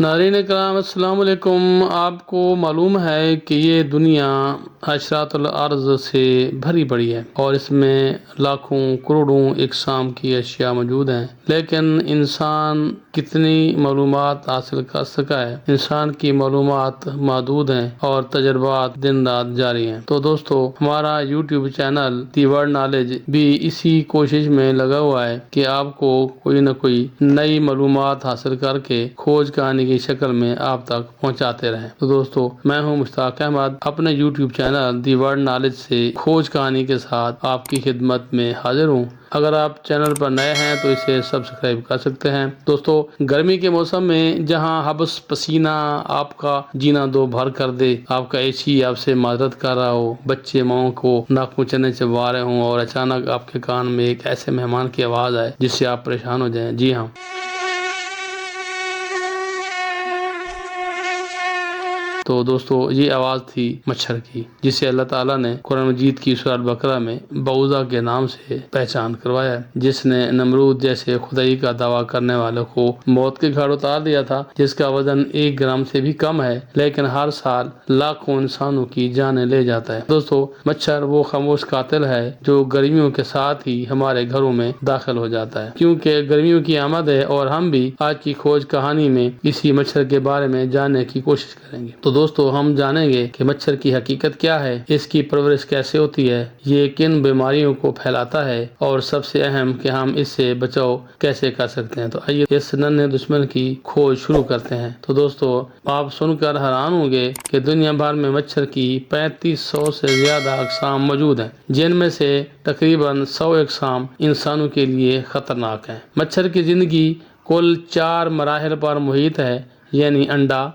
ناظرین کرام السلام علیکم۔ آپ کو معلوم ہے کہ یہ دنیا اشرات الارض سے بھری پڑی ہے اور اس میں لاکھوں کروڑوں اقسام کی اشیاء موجود ہیں۔ لیکن انسان کتنی معلومات حاصل کر سکا ہے؟ انسان کی معلومات محدود ہیں اور تجربات دن رات جاری ہیں۔ تو دوستو، ہمارا YouTube channel the world knowledge بھی اسی کوشش میں لگا ہوا ہے کہ آپ کو کوئی نہ کوئی نئی معلومات حاصل کر کے کھوج کہانی کی شکل میں آپ تک پہنچاتے رہیں۔ تو دوستو، میں ہوں مشتاق احمد۔ اپنے YouTube channel the world knowledge سے کھوج کہانی کے ساتھ آپ کی خدمت میں حاضر ہوں۔ اگر آپ چینل پر نئے ہیں تو اسے سبسکرائب کر سکتے ہیں۔ دوستو، گرمی کے موسم میں جہاں حبس پسینہ آپ کا جینا دو بھر کر دے، آپ کا اے سی آپ سے معذرت کر رہا ہو۔ بچے ماؤں کو ناک چنے سے رہے ہوں اور اچانک آپ کے کان میں ایک ایسے مہمان کی آواز آئے جس سے آپ پریشان ہو جائیں۔ جی ہاں۔ تو دوستو، یہ آواز تھی مچھر کی، جسے اللہ تعالیٰ نے قرآن مجید کی سورت بکرہ میں بعوضہ کے نام سے پہچان کروایا جس نے نمرود جیسے خدائی کا دعویٰ کرنے والوں کو موت کے گھر اتار دیا تھا، جس کا وزن ایک گرام سے بھی کم ہے، لیکن ہر سال لاکھوں انسانوں کی جانیں لے جاتا ہے۔ دوستو، مچھر وہ خاموش قاتل ہے جو گرمیوں کے ساتھ ہی ہمارے گھروں میں داخل ہو جاتا ہے۔ کیونکہ گرمیوں کی آمد ہے اور ہم بھی آج کی کھوج کہانی میں اسی مچھر کے بارے میں جاننے کی کوشش کریں گے۔ تو دوستو، ہم جانیں گے کہ مچھر کی حقیقت کیا ہے، اس کی پرورش کیسے ہوتی ہے، یہ کن بیماریوں کو پھیلاتا ہے اور سب سے اہم کہ ہم اس سے بچاؤ کیسے کر سکتے ہیں۔ تو آئیے اس نن دشمن کی کھوج شروع کرتے ہیں۔ تو دوستو، آپ سن کر حیران ہوں گے کہ دنیا بھر میں مچھر کی پینتیس سو سے زیادہ اقسام موجود ہیں، جن میں سے تقریباً سو اقسام انسانوں کے لیے خطرناک ہیں۔ مچھر کی زندگی کل چار مراحل پر محیط ہے یعنی انڈا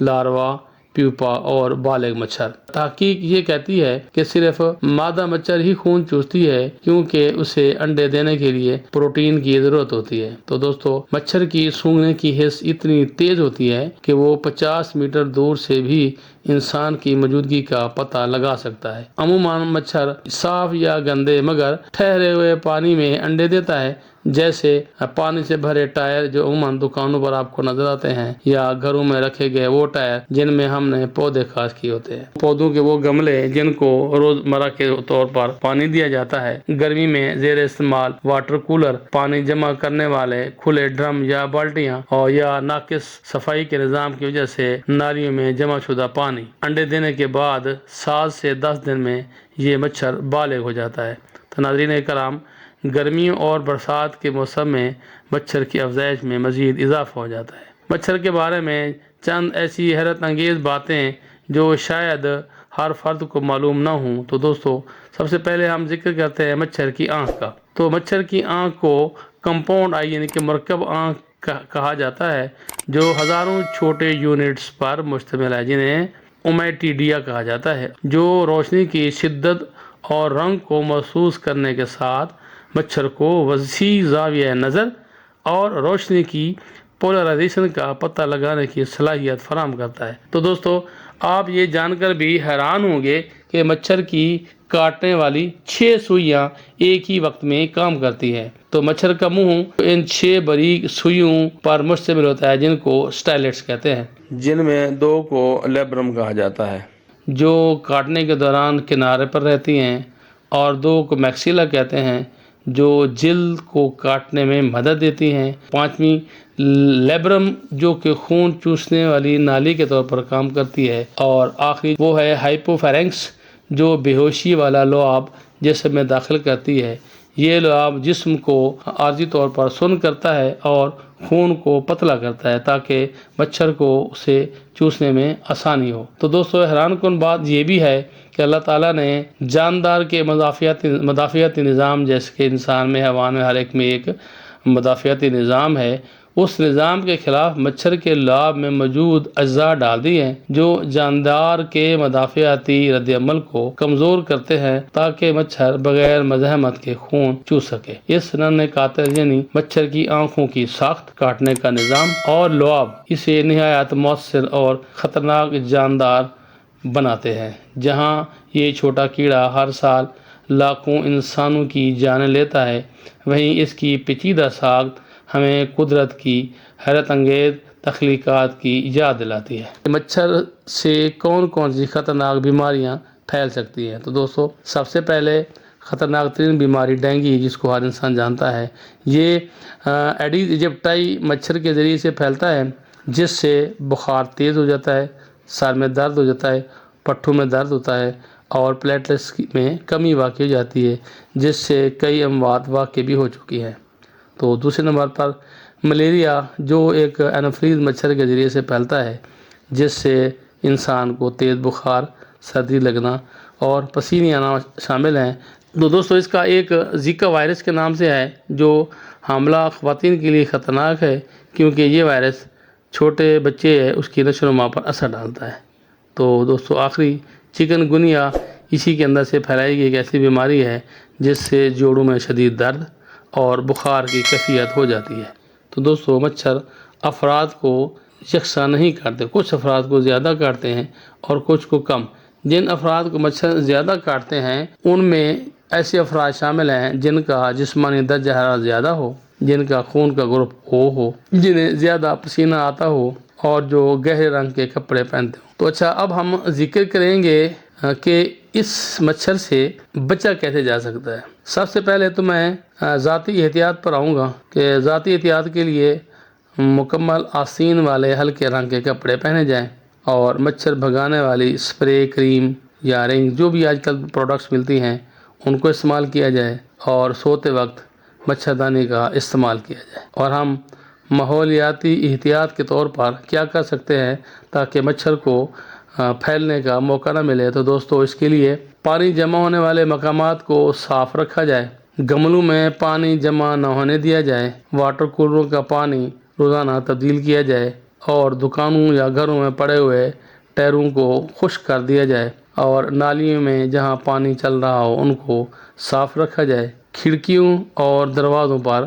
لاروا پیوپا اور بالغ مچھر۔ تحقیق یہ کہتی ہے کہ صرف مادہ مچھر ہی خون چوستی ہے، کیونکہ اسے انڈے دینے کے لیے پروٹین کی ضرورت ہوتی ہے۔ تو دوستو، مچھر کی سونگنے کی حص اتنی تیز ہوتی ہے کہ وہ پچاس میٹر دور سے بھی انسان کی موجودگی کا پتہ لگا سکتا ہے۔ عموماً مچھر صاف یا گندے، مگر ٹھہرے ہوئے پانی میں انڈے دیتا ہے۔ جیسے پانی سے بھرے ٹائر جو عموماً دکانوں پر آپ کو نظر آتے ہیں یا گھروں میں رکھے گئے وہ ٹائر جن میں ہم نے پودے خاص کیے ہوتے ہیں۔ پودوں کے وہ گملے جن کو روز مرہ کے طور پر پانی دیا جاتا ہے۔ گرمی میں زیر استعمال واٹر کولر، پانی جمع کرنے والے کھلے ڈرم یا بالٹیاں اور یا ناقص صفائی کے نظام کی وجہ سے نالیوں میں جمع شدہ پانی۔ انڈے دینے کے بعد سات سے دس دن میں یہ مچھر بالغ ہو جاتا ہے۔ تو ناظرین کرام گرمیوں اور برسات کے موسم میں مچھر کی افزائش میں مزید اضافہ ہو جاتا ہے۔ مچھر کے بارے میں چند ایسی حیرت انگیز باتیں جو شاید ہر فرد کو معلوم نہ ہوں۔ تو دوستو، سب سے پہلے ہم ذکر کرتے ہیں مچھر کی آنکھ کا۔ تو مچھر کی آنکھ کو کمپاؤنڈ آئی یعنی کہ مرکب آنکھ کہا جاتا ہے، جو ہزاروں چھوٹے یونٹس پر مشتمل ہے، جنہیں اومیٹیڈیا کہا جاتا ہے، جو روشنی کی شدت اور رنگ کو محسوس کرنے کے ساتھ مچھر کو وسیع زاویہ نظر اور روشنی کی پولرائزیشن کا پتہ لگانے کی صلاحیت فراہم کرتا ہے۔ تو دوستو آپ یہ جان کر بھی حیران ہوں گے کہ مچھر کی کاٹنے والی چھ سوئیاں ایک ہی وقت میں کام کرتی ہے تو مچھر کا منہ ان چھ بریک سوئیوں پر مشتمل ہوتا ہے جن کو سٹائلٹس کہتے ہیں۔ جن میں دو کو لیبرم کہا جاتا ہے۔ جو کاٹنے کے دوران کنارے پر رہتی ہیں اور دو کو میکسیلا کہتے ہیں جو جلد کو کاٹنے میں مدد دیتی ہیں۔ پانچویں، لیبرم، جو کہ خون چوسنے والی نالی کے طور پر کام کرتی ہے۔ اور آخری وہ ہے ہائپو فیرنکس جو بے ہوشی والا لعاب جسم میں داخل کرتی ہے۔ یہ لعاب جسم کو عارضی طور پر سن کرتا ہے اور خون کو پتلا کرتا ہے تاکہ مچھر کو اسے چوسنے میں آسانی ہو۔ تو دوستو، حیران کن بات یہ بھی ہے کہ اللہ تعالیٰ نے جاندار کے مدافعتی مدافعتی نظام، جیسے کہ انسان میں، حیوان میں، ہر ایک میں ایک مدافعتی نظام ہے۔ اس نظام کے خلاف مچھر کے لاب میں موجود اجزاء ڈال دی ہیں، جو جاندار کے مدافعتی رد عمل کو کمزور کرتے ہیں تاکہ مچھر بغیر مزاحمت کے خون چو سکے۔ اس نن قاتل یعنی مچھر کی آنکھوں کی ساخت کاٹنے کا نظام اور لعاب اسے نہایت مؤثر اور خطرناک جاندار بناتے ہیں، جہاں یہ چھوٹا کیڑا ہر سال لاکھوں انسانوں کی جانیں لیتا ہے۔ وہیں اس کی پیچیدہ ساخت ہمیں قدرت کی حیرت انگیز تخلیقات کی یاد دلاتی ہے۔ مچھر سے کون کون سی خطرناک بیماریاں پھیل سکتی ہیں؟ تو دوستو، سب سے پہلے خطرناک ترین بیماری ڈینگی جس کو ہر انسان جانتا ہے، یہ ایڈیز ایجپٹائی مچھر کے ذریعے سے پھیلتا ہے، جس سے بخار تیز ہو جاتا ہے، سر میں درد ہو جاتا ہے، پٹھوں میں درد ہوتا ہے اور پلیٹلس میں کمی واقع ہو جاتی ہے، جس سے کئی اموات واقع بھی ہو چکی ہیں۔ تو دوسرے نمبر پر ملیریا، جو ایک انفریز مچھر کے ذریعے سے پھیلتا ہے، جس سے انسان کو تیز بخار، سردی لگنا اور پسینے آنا شامل ہیں۔ تو دوستو، اس کا ایک زیکا وائرس کے نام سے ہے، جو حاملہ خواتین کے لیے خطرناک ہے، کیونکہ یہ وائرس چھوٹے بچے ہے اس کی نشو و نما پر اثر ڈالتا ہے۔ تو دوستو، آخری چکن گنیا اسی کے اندر سے پھیلائی گئی ایک ایسی بیماری ہے، جس سے جوڑوں میں شدید درد اور بخار کی کیفیت ہو جاتی ہے۔ تو دوستو، مچھر افراد کو یکساں نہیں کاٹتے۔ کچھ افراد کو زیادہ کاٹتے ہیں اور کچھ کو کم۔ جن افراد کو مچھر زیادہ کاٹتے ہیں، ان میں ایسے افراد شامل ہیں جن کا جسمانی درجہ حرارت زیادہ ہو، جن کا خون کا گروپ او ہو، جنہیں زیادہ پسینہ آتا ہو اور جو گہرے رنگ کے کپڑے پہنتے ہوں۔ تو اچھا اب ہم ذکر کریں گے کہ اس مچھر سے بچہ کیسے جا سکتا ہے؟ سب سے پہلے تو میں ذاتی احتیاط پر آؤں گا کہ ذاتی احتیاط کے لیے مکمل آسین والے ہلکے رنگ کے کپڑے پہنے جائیں اور مچھر بھگانے والی اسپرے کریم یا رنگ جو بھی آج کل پروڈکٹس ملتی ہیں، ان کو استعمال کیا جائے اور سوتے وقت مچھردانی کا استعمال کیا جائے۔ اور ہم ماحولیاتی احتیاط کے طور پر کیا کر سکتے ہیں تاکہ مچھر کو ہاں، پھیلنے کا موقع نہ ملے تو دوستو، اس کے لیے پانی جمع ہونے والے مقامات کو صاف رکھا جائے۔ گملوں میں پانی جمع نہ ہونے دیا جائے۔ واٹر کولروں کا پانی روزانہ تبدیل کیا جائے اور دکانوں یا گھروں میں پڑے ہوئے ٹیروں کو خشک کر دیا جائے اور نالیوں میں جہاں پانی چل رہا ہو، ان کو صاف رکھا جائے۔ کھڑکیوں اور دروازوں پر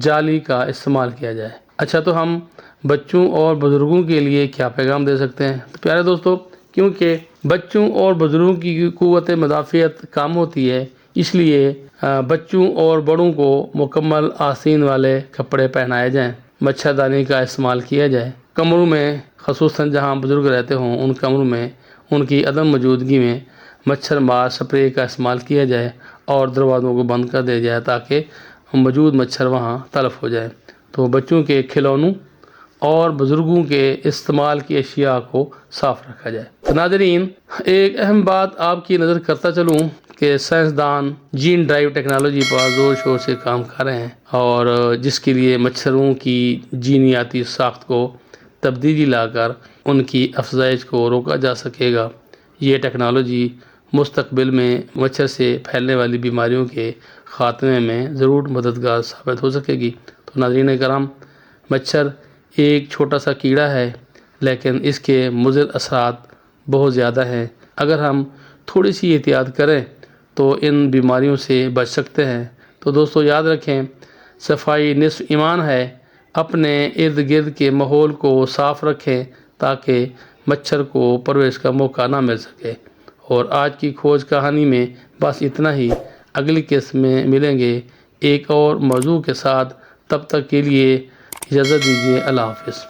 جالی کا استعمال کیا جائے۔ اچھا تو ہم بچوں اور بزرگوں کے لیے کیا پیغام دے سکتے ہیں؟ تو پیارے دوستو، کیونکہ بچوں اور بزرگوں کی قوت مدافعت کام ہوتی ہے، اس لیے بچوں اور بڑوں کو مکمل آسین والے کپڑے پہنائے جائیں مچھردانی کا استعمال کیا جائے۔ کمروں میں، خصوصاً جہاں بزرگ رہتے ہوں، ان کمروں میں ان کی عدم موجودگی میں مچھر مار سپرے کا استعمال کیا جائے اور دروازوں کو بند کر دیا جائے تاکہ موجود مچھر وہاں تلف ہو جائے تو بچوں کے کھلونوں اور بزرگوں کے استعمال کی اشیاء کو صاف رکھا جائے۔ ناظرین، ایک اہم بات آپ کی نظر کرتا چلوں کہ سائنسدان جین ڈرائیو ٹیکنالوجی پر زور شور سے کام کر رہے ہیں اور جس کے لیے مچھروں کی جینیاتی ساخت کو تبدیلی لا کر ان کی افزائش کو روکا جا سکے گا۔ یہ ٹیکنالوجی مستقبل میں مچھر سے پھیلنے والی بیماریوں کے خاتمے میں ضرور مددگار ثابت ہو سکے گی۔ تو ناظرین کرام، مچھر ایک چھوٹا سا کیڑا ہے، لیکن اس کے مضر اثرات بہت زیادہ ہیں۔ اگر ہم تھوڑی سی احتیاط کریں تو ان بیماریوں سے بچ سکتے ہیں۔ تو دوستو، یاد رکھیں، صفائی نصف ایمان ہے۔ اپنے ارد گرد کے ماحول کو صاف رکھیں تاکہ مچھر کو پرویش کا موقع نہ مل سکے۔ اور آج کی کھوج کہانی میں بس اتنا ہی۔ اگلی قسم میں ملیں گے ایک اور موضوع کے ساتھ۔ تب تک کے لیے اجازت دیجیے اللہ حافظ۔